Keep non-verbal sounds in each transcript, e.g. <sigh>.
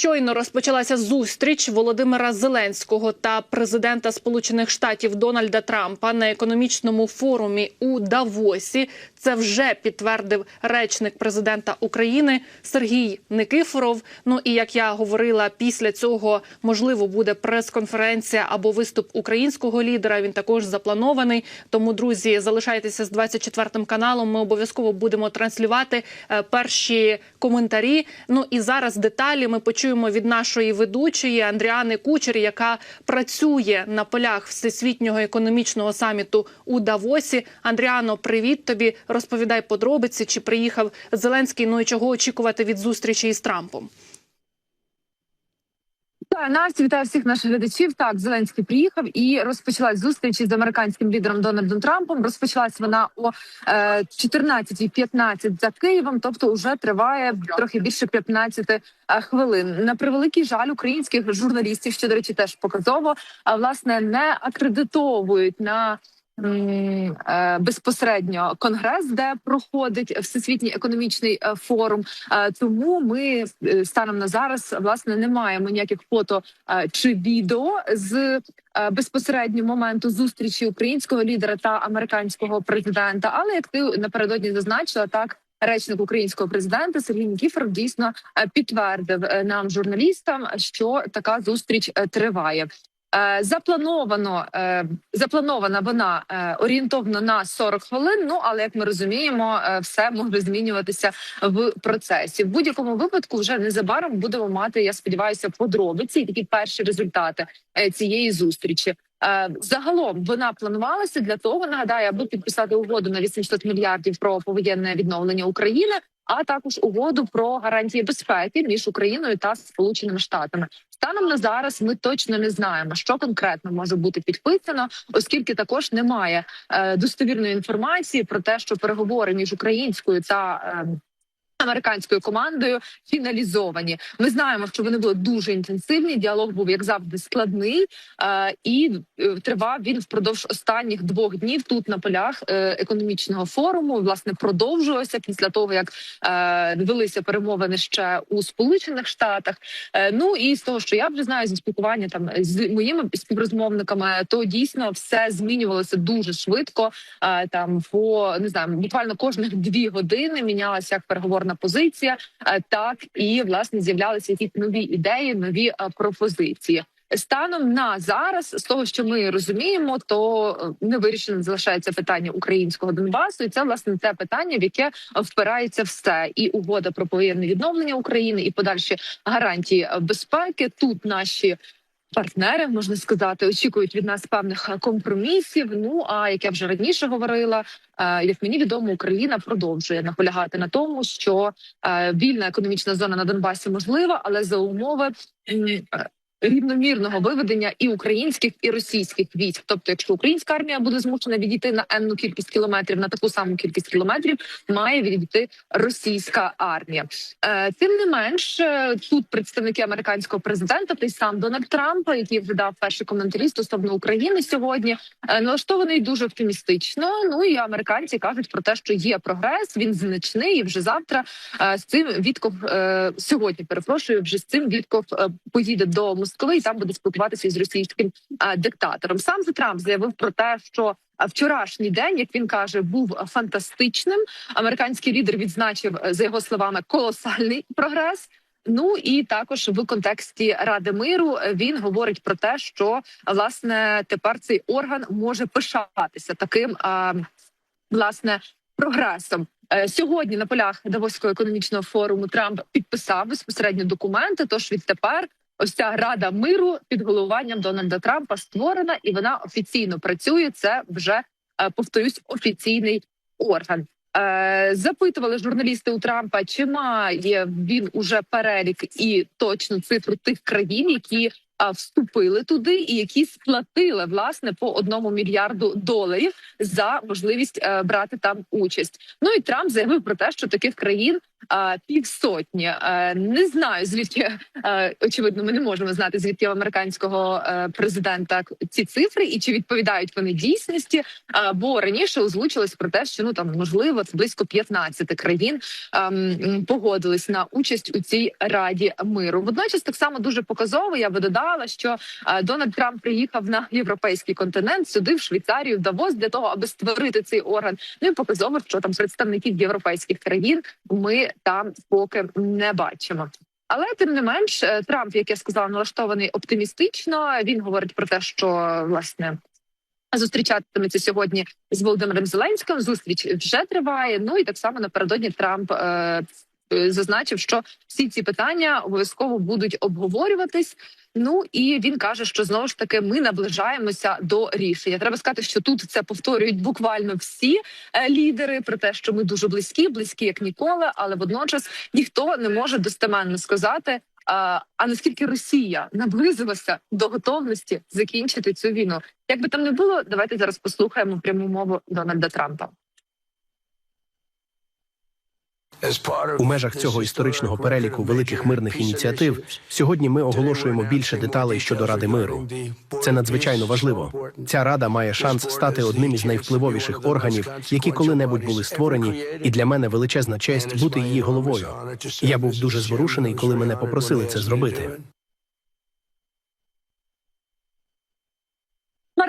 Щойно розпочалася зустріч Володимира Зеленського та президента Сполучених Штатів Дональда Трампа на економічному форумі у Давосі. Це вже підтвердив речник президента України Сергій Никифоров. Ну і як я говорила, після цього можливо буде прес-конференція або виступ українського лідера. Він також запланований. Тому, друзі, залишайтеся з 24 каналом. Ми обов'язково будемо транслювати е, перші коментарі. Ну і зараз деталі ми почуємо від нашої ведучої Андріани Кучер, яка працює на полях всесвітнього економічного саміту у Давосі. Андріано, привіт тобі. Розповідай подробиці, чи приїхав Зеленський. Ну і чого очікувати від зустрічі із Трампом. Вітаю, Настя, вітаю всіх наших глядачів. Так, Зеленський приїхав і розпочалась зустріч із американським лідером Дональдом Трампом. Розпочалась вона о е, 14.15 за Києвом, тобто вже триває трохи більше 15 е, хвилин. На превеликий жаль, українських журналістів, що до речі, теж показово, а власне не акредитовують на. Е, Безпосередньо конгрес, де проходить всесвітній економічний е, форум. Е, Тому ми станом на зараз власне не маємо ніяких фото чи відео з безпосередньо моменту зустрічі українського лідера та американського президента. Але як ти напередодні зазначила, так речник українського президента Сергій Нікіфоров дійсно підтвердив нам, журналістам, що така зустріч триває. Е, Заплановано е, запланована вона е, орієнтовно на 40 хвилин. Ну але як ми розуміємо, все може змінюватися в процесі. В будь-якому випадку вже незабаром будемо мати. Я сподіваюся, подробиці і такі перші результати цієї зустрічі. Загалом вона планувалася для того, нагадаю, аби підписати угоду на 800 мільярдів про повоєнне відновлення України, а також угоду про гарантії безпеки між Україною та Сполученими Штатами. Станом на зараз ми точно не знаємо, що конкретно може бути підписано, оскільки також немає е, достовірної інформації про те, що переговори між українською та е, американською командою фіналізовані. Ми знаємо, що вони були дуже інтенсивні. Діалог був як завжди складний, е, і е, тривав він впродовж останніх двох днів тут на полях е, економічного форуму. Власне продовжувався після того, як велися перемовини ще у Сполучених Штатах. Ну і з того, що я вже знаю зі спілкування там з моїми співрозмовниками, то дійсно все змінювалося дуже швидко. Там по не знаю, буквально кожних <laughs> дві години мінялася як переговорна позиція, е, так і власне з'являлися якісь нові ідеї, нові е, пропозиції. Станом на зараз, з того, що ми розуміємо, то е, не вирішеним залишається питання українського Донбасу, і це власне те питання, в яке впирається все, і угода про повоєнне відновлення України, і подальші гарантії безпеки. Тут наші партнери можна сказати, очікують від нас певних е, компромісів. Ну а як я вже раніше говорила, е, як мені відомо, Україна продовжує наполягати на тому, що е, вільна економічна зона на Донбасі можлива, але за умови. Рівномірного виведення і українських і російських військ, тобто, якщо українська армія буде змушена відійти на енну кількість кілометрів, на таку саму кількість кілометрів має відійти російська армія. Е, тим не менш, е, тут представники американського президента, той сам Дональд Трамп, який вже дав перші коментарі стосовно України сьогодні, е, налаштований дуже оптимістично. Ну і американці кажуть про те, що є прогрес. Він значний, і вже завтра з цим Вітков сьогодні. Перепрошую, вже з цим Вітков поїде до Москви і там буде спілкуватися із російським е, диктатором. Сам же Трамп заявив про те, що вчорашній день, як він каже, був фантастичним. Американський лідер відзначив е, за його словами колосальний прогрес. Ну і також в контексті Ради миру е, він говорить про те, що власне тепер цей орган може пишатися таким власне прогресом. Е, Сьогодні на полях Давоського економічного форуму Трамп підписав безпосередньо документи. Тож відтепер ось ця рада миру під головуванням Дональда Трампа створена, і вона офіційно працює. Це вже е, повторюсь офіційний орган. Е, запитували журналісти у Трампа, чи має він уже перелік і точну цифру тих країн, які вступили туди, і які сплатили власне по одному мільярду доларів за можливість е, брати там участь. Ну і Трамп заявив про те, що таких країн е, півсотні. Не знаю звідки очевидно, ми не можемо знати звідки в американського е, президента ці цифри і чи відповідають вони дійсності. Бо раніше озвучилось про те, що ну там можливо близько 15 країн ем, погодились на участь у цій раді миру. Водночас так само дуже показово. Я би додала, що е, Дональд Трамп приїхав на європейський континент сюди, в Швейцарію, в Давос для того, аби створити цей орган. Ну і показово, що там представників європейських країн ми там поки не бачимо. Але тим не менш, е, Трамп, як я сказала, налаштований оптимістично. Він говорить про те, що власне. Зустрічатиметься сьогодні з Володимиром Зеленським. Зустріч вже триває. Ну і так само напередодні Трамп е, зазначив, що всі ці питання обов'язково будуть обговорюватись. Ну і він каже, що знову ж таки ми наближаємося до рішення. Треба сказати, що тут це повторюють буквально всі е, лідери про те, що ми дуже близькі, близькі як ніколи, але водночас ніхто не може достеменно сказати. А наскільки Росія наблизилася до готовності закінчити цю війну? Як би там не було, давайте зараз послухаємо пряму мову Дональда Трампа. У межах цього історичного переліку великих мирних ініціатив сьогодні ми оголошуємо більше деталей щодо Ради миру. Це надзвичайно важливо. Ця рада має шанс стати одним із найвпливовіших органів, які коли-небудь були створені, і для мене величезна честь бути її головою. Я був дуже зворушений, коли мене попросили це зробити.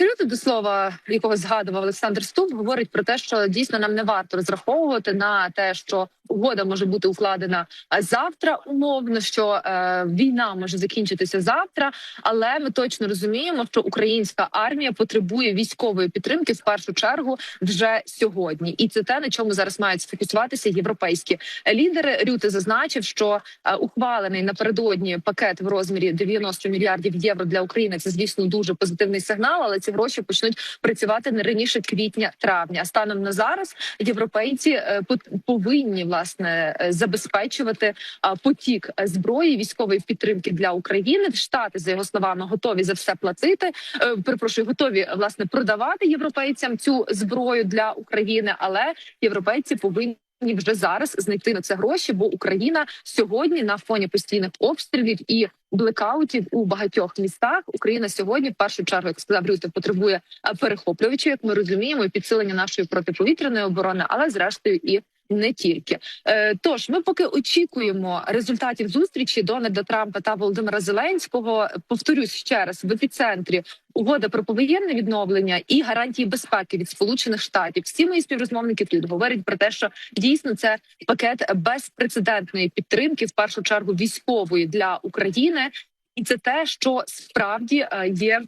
Рюте, до слова, якого згадував Олександр Ступ, говорить про те, що дійсно нам не варто розраховувати на те, що угода може бути укладена завтра. Умовно, що е, війна може закінчитися завтра, але ми точно розуміємо, що українська армія потребує військової підтримки в першу чергу вже сьогодні, і це те, на чому зараз мають сфокусуватися європейські лідери. Рюте зазначив, що е, ухвалений напередодні пакет в розмірі 90 мільярдів євро для України. Це звісно дуже позитивний сигнал, але ці гроші почнуть працювати не раніше квітня-травня. Станом на зараз європейці е, повинні власне е, забезпечувати потік зброї військової підтримки для України. Штати за його словами готові за все платити. Е, Перепрошую, готові власне продавати європейцям цю зброю для України, але європейці повинні. Вже зараз знайти на це гроші, бо Україна сьогодні на фоні постійних обстрілів і блекаутів у багатьох містах. Україна сьогодні, в першу чергу, як сказав Рюте, потребує е, перехоплювачів, як ми розуміємо, і підсилення нашої протиповітряної оборони, але зрештою і не тільки. Е, тож ми поки очікуємо результатів зустрічі Дональда Трампа та Володимира Зеленського. Повторюсь ще раз в епіцентрі угода про повоєнне відновлення і гарантії безпеки від Сполучених Штатів. Всі мої співрозмовники тут говорять про те, що дійсно це пакет безпрецедентної підтримки, в першу чергу військової для України, і це те, що справді е, є.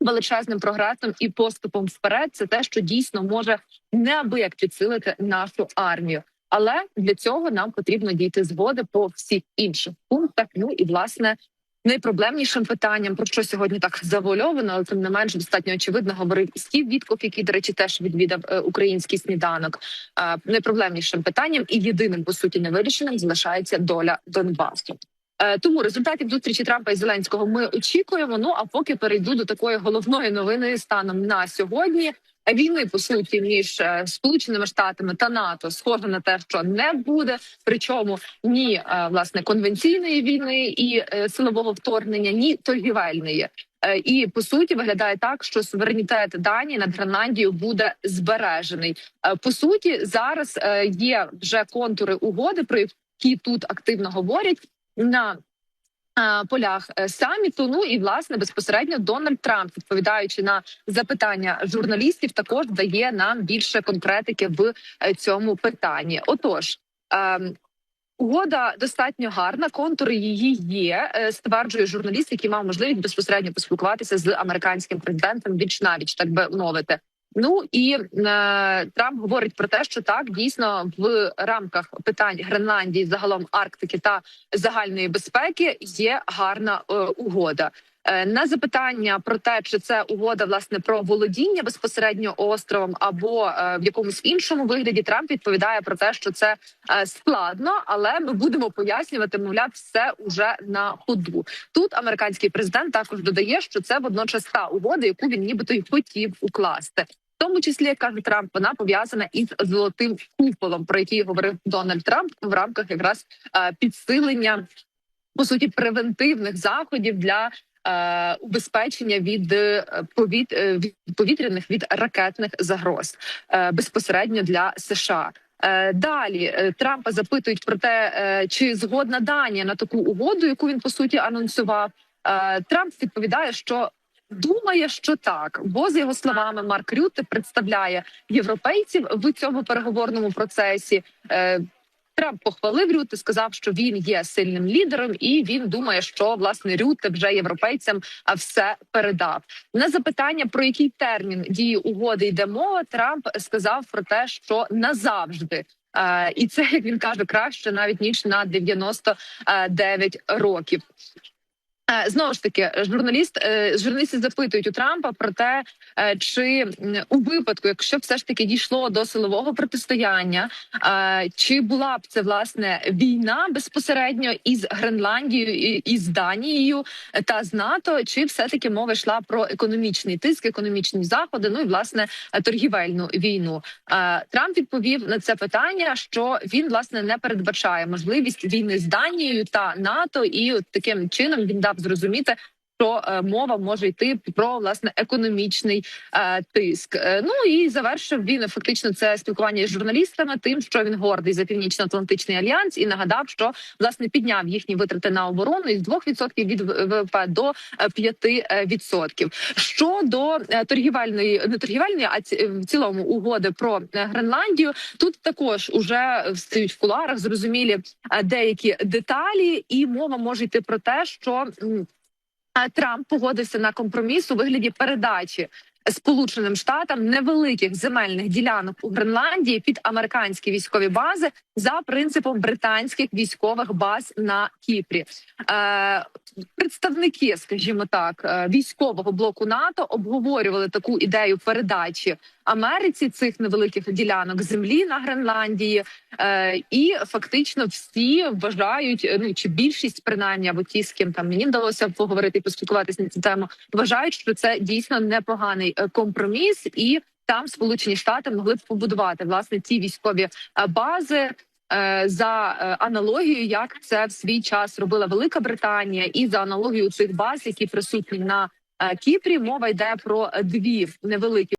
Величезним прогресом і поступом вперед це те, що дійсно може неабияк підсилити нашу армію. Але для цього нам потрібно дійти згоди по всіх інших пунктах. Ну і власне найпроблемнішим питанням, про що сьогодні так завуальовано, але тим не менш достатньо очевидно говорив і Стів Вітков, який, до речі, теж відвідав е, український сніданок. Е, найпроблемнішим питанням і єдиним по суті невирішеним залишається доля Донбасу. Е, Тому результатів зустрічі Трампа і Зеленського ми очікуємо. Ну а поки перейду до такої головної новини станом на сьогодні. Війни по суті між е, Сполученими Штатами та НАТО схоже на те, що не буде. Причому ні е, власне конвенційної війни і силового вторгнення, ні торгівельної. І по суті виглядає так, що суверенітет Данії над Гренландією буде збережений. По суті, зараз є вже контури угоди, про які тут активно говорять на полях е, саміту. Ну і власне безпосередньо Дональд Трамп, відповідаючи на запитання журналістів, також дає нам більше конкретики в е, цьому питанні. Отож. ем, Угода достатньо гарна, контури її є. е, Стверджує журналіст, який мав можливість безпосередньо поспілкуватися з американським президентом віч навіч, так би мовити. Ну і е, Трамп говорить про те, що так дійсно в рамках питань Гренландії, загалом Арктики та загальної безпеки є гарна е, угода. Е, На запитання про те, чи це угода власне про володіння безпосередньо островом або е, в якомусь іншому вигляді, Трамп відповідає про те, що це е, складно, але ми будемо пояснювати, мовляв, все уже на ходу. Тут американський президент також додає, що це водночас та угода, яку він нібито й хотів укласти. В тому числі, як каже Трамп, вона пов'язана із золотим куполом, про який говорив Дональд Трамп в рамках якраз підсилення по суті превентивних заходів для убезпечення від е, повіт, е, від повітряних від ракетних загроз е, безпосередньо для США. Е, Далі е, Трампа запитують про те, е, чи згодна Данія на таку угоду, яку він по суті анонсував. Е, Трамп відповідає, що думає, що так, бо за його словами Марк Рютте представляє європейців в цьому переговорному процесі. Трамп похвалив Рюти, сказав, що він є сильним лідером, і він думає, що власне Рюте вже європейцям все передав. На запитання про який термін дії угоди йде мова, Трамп сказав про те, що назавжди. І це як він каже краще навіть ніж на 99 років. Е, Знову ж таки, журналіст е, журналісти запитують у Трампа про те, е, чи у випадку, якщо все ж таки дійшло до силового протистояння, чи була б це власне війна безпосередньо із Гренландією із Данією та з НАТО, чи все таки мова йшла про економічний тиск, економічні заходи, ну і власне торгівельну війну? Трамп відповів на це питання, що він власне не передбачає можливість війни з Данією та НАТО, і таким чином він дав зрозуміти. Що е, мова може йти про власне економічний е, тиск? Е, ну і завершив він фактично це спілкування з журналістами, тим, що він гордий за північно-атлантичний альянс, і нагадав, що власне підняв їхні витрати на оборону із 2% від ВВП до е, 5%. Щодо торгівельної не торгівельної, а ці- в цілому угоди про Гренландію, тут також уже стають в куларах зрозумілі деякі деталі, і мова може йти про те, що Трамп погодився на компроміс у вигляді передачі. Сполученим штатам невеликих земельних ділянок у Гренландії під американські військові бази за принципом британських військових баз на Кіпрі. Е, представники, скажімо так, е, військового блоку НАТО обговорювали таку ідею передачі Америці цих невеликих ділянок землі на Гренландії, е, і фактично всі вважають, е, ну чи більшість принаймні, або ті, з ким там мені вдалося поговорити і поспілкуватися на цю тему, вважають, що це дійсно непоганий е, компроміс, і там Сполучені Штати могли б побудувати власне ті військові е, бази. За аналогією, як це в свій час робила Велика Британія, і за аналогією цих баз, які присутні на Кіпрі, мова йде про дві невеликі